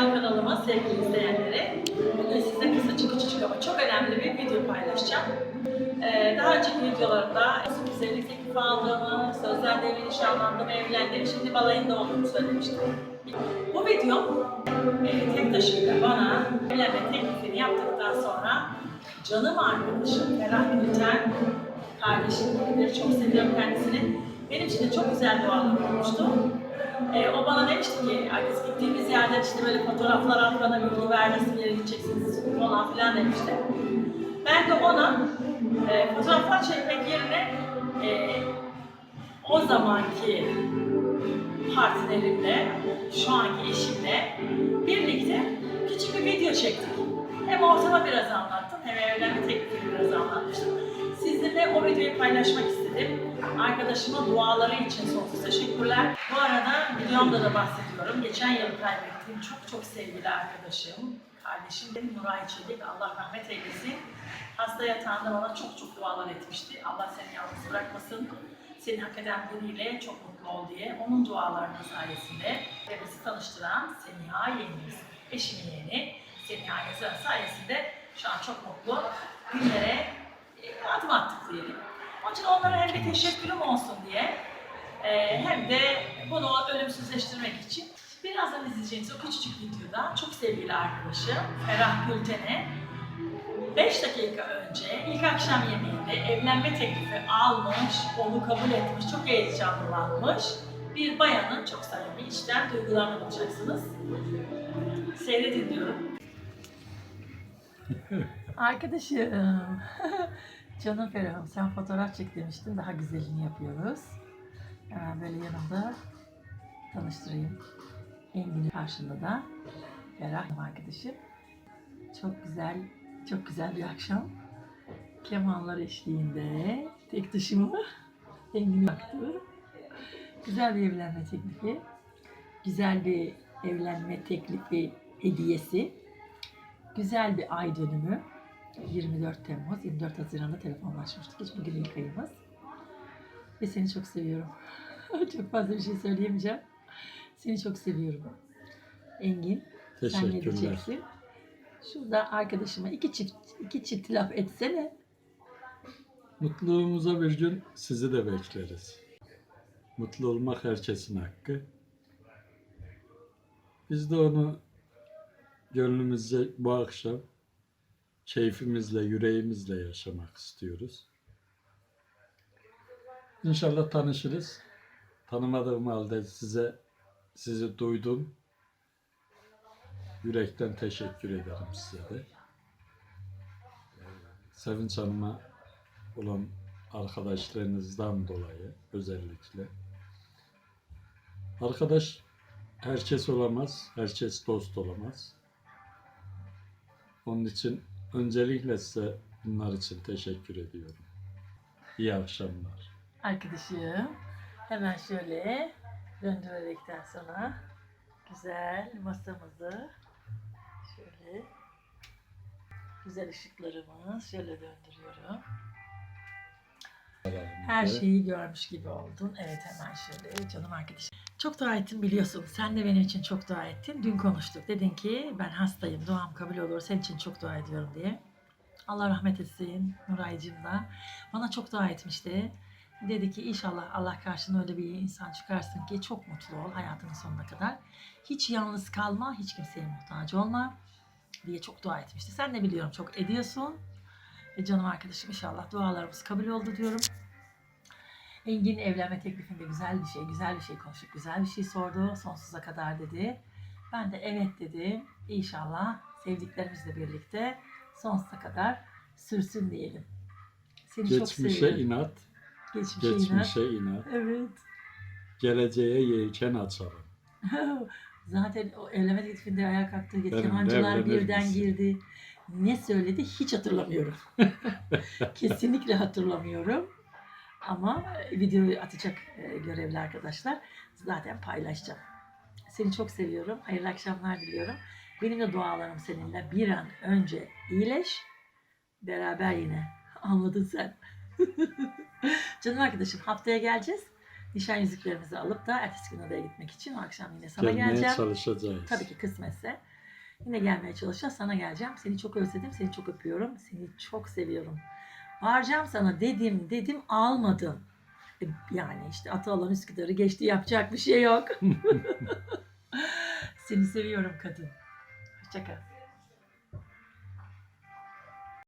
Ekran kanalıma sevgili izleyenlere bugün size kısacık küçücük ama çok önemli bir video paylaşacağım. Ee, daha önceki videolarımda nasıl güzellik teklifi aldığımı, sözlerde evli nişanlandığımı, evlendiğimi, şimdi balayında olduğumu söylemiştim. Bu video e, tek taşıyla bana evlenme teklifini yaptıktan sonra canım arkadaşım Ferah Gülten, kardeşim gibidir, çok seviyorum kendisini. Benim için de çok güzel dualar olmuştu. Ee, o bana demişti ki, "Ay biz gittiğimiz yerden işte böyle fotoğraflar at bana bilgi ver, nasıl yere gideceksiniz falan filan demişti. Ben de ona e, fotoğraflar çekmek yerine e, o zamanki partnerimle, şu anki eşimle birlikte küçük bir video çektik. Hem ortama biraz anlattım, hem evlenme teklifini biraz anlatmıştım. Sizinle o videoyu paylaşmak istedim. Arkadaşıma duaları için sonsuz teşekkürler. Bu arada videomda da bahsediyorum. Geçen yıl kaybettiğim çok çok sevgili arkadaşım, kardeşim benim Nuray Çelik. Allah rahmet eylesin. Hasta yatağında bana çok çok dualar etmişti. Allah seni yalnız bırakmasın. Seni hak eden biriyle çok mutlu ol diye. Onun dualarının sayesinde ve bizi tanıştıran Seniha yengemiz, eşimin yeğeni Seniha Yazar sayesinde şu an çok mutlu günlere e, adım attık diyelim. Onun için onlara hem bir teşekkürüm olsun diye e, hem de bunu ölümsüzleştirmek için birazdan izleyeceğiniz o küçücük videoda çok sevgili arkadaşım Ferah Gülten'e 5 dakika önce ilk akşam yemeğinde evlenme teklifi almış, onu kabul etmiş, çok heyecanlanmış bir bayanın çok samimi içten duygularını bulacaksınız. Seyredin diyorum. Arkadaşım, canım Ferah'ım sen fotoğraf çek demiştin, daha güzelini yapıyoruz. Hemen böyle yanımda tanıştırayım. Engin'in karşında da Ferah arkadaşım. Çok güzel, çok güzel bir akşam. Kemanlar eşliğinde tek dışımı Engin baktı. Güzel bir evlenme teklifi. Güzel bir evlenme teklifi hediyesi. Güzel bir ay dönümü. 24 Temmuz, 24 Haziran'da telefonlaşmıştık. Hiç bugün ilk ayımız. Ve seni çok seviyorum. çok fazla bir şey söyleyemeyeceğim. Seni çok seviyorum. Engin, sen ne diyeceksin? Şurada arkadaşıma iki çift iki çift laf etsene. Mutluluğumuza bir gün sizi de bekleriz. Mutlu olmak herkesin hakkı. Biz de onu gönlümüzce bu akşam keyfimizle, yüreğimizle yaşamak istiyoruz. İnşallah tanışırız. Tanımadığım halde size sizi duydum. Yürekten teşekkür ederim size de. Sevinç Hanım'a olan arkadaşlarınızdan dolayı özellikle. Arkadaş herkes olamaz, herkes dost olamaz. Onun için öncelikle size bunlar için teşekkür ediyorum. İyi akşamlar. Arkadaşım hemen şöyle döndürerekten sonra güzel masamızı şöyle güzel ışıklarımız şöyle döndürüyorum. Her şeyi görmüş gibi oldun. Evet hemen şöyle canım arkadaşım. Çok dua ettin biliyorsun. Sen de benim için çok dua ettin. Dün konuştuk. Dedin ki ben hastayım. Duam kabul olur. Senin için çok dua ediyorum diye. Allah rahmet etsin Nuray'cığım da. Bana çok dua etmişti. Dedi ki inşallah Allah karşına öyle bir insan çıkarsın ki çok mutlu ol hayatının sonuna kadar. Hiç yalnız kalma, hiç kimseye muhtaç olma diye çok dua etmişti. Sen de biliyorum çok ediyorsun. Ve canım arkadaşım inşallah dualarımız kabul oldu diyorum. Engin evlenme teklifinde güzel bir şey, güzel bir şey konuştuk, güzel bir şey sordu. Sonsuza kadar dedi. Ben de evet dedim. İnşallah sevdiklerimizle birlikte sonsuza kadar sürsün diyelim. Seni çok Geçmişe seviyorum. inat, Geçmişe, inat. geçmişe inat, Evet. geleceğe yelken açalım. Zaten o evlenme teklifinde ayağa kalktı. Kemancılar birden misin? girdi. Ne söyledi hiç hatırlamıyorum. Kesinlikle hatırlamıyorum. Ama e, videoyu atacak e, görevli arkadaşlar. Zaten paylaşacağım. Seni çok seviyorum. Hayırlı akşamlar diliyorum. Benim de dualarım seninle bir an önce iyileş. Beraber yine. Anladın sen. Canım arkadaşım haftaya geleceğiz. Nişan yüzüklerimizi alıp da ertesi gün odaya gitmek için o akşam yine sana Gelmeye geleceğim. çalışacağız. Tabii ki kısmetse. Yine gelmeye çalışacağız. Sana geleceğim. Seni çok özledim. Seni çok öpüyorum. Seni çok seviyorum. Varacağım sana dedim dedim almadın. E, Yani işte Atalan Üsküdar'ı geçti yapacak bir şey yok. Seni seviyorum kadın. Hoşçakal.